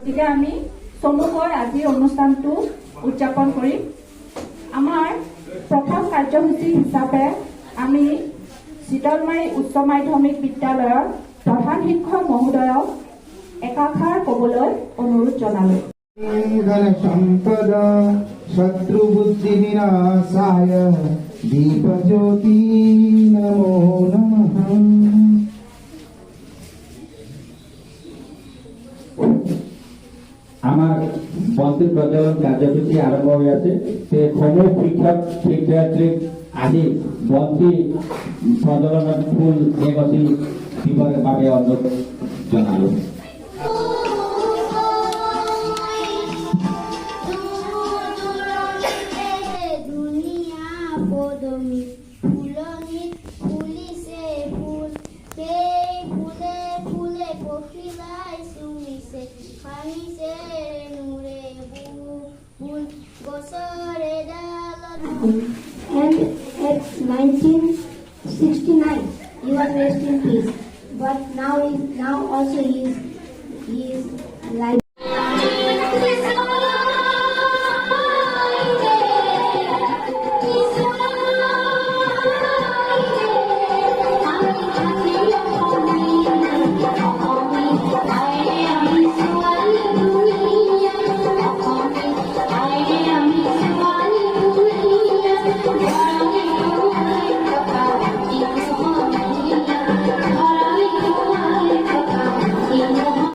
গতিকে আমি চমুকৈ আজি অনুষ্ঠানটো উদযাপন কৰিম। আমাৰ প্ৰথম কাৰ্যসূচী হিচাপে আমি চিতলমাৰী উচ্চ মাধ্যমিক বিদ্যালয়ৰ প্ৰধান শিক্ষক মহোদয়ক একাষাৰ ক'বলৈ অনুৰোধ জনালোঁ। শত্ৰু বুদ্ধি বিনাশায় নমো। বন্তি প্ৰজ্বলন কাৰ্যসূচী আৰম্ভ হৈ আছে সেই সমূহ শিক্ষক শিক্ষয়িত্ৰীক আহি বন্তি প্ৰজ্বলনত ফুল এগছি দিবৰ বাবে অনুৰোধ জনালোঁ ফুল and at 1969 he was raised in peace. But now is now also he is he is alive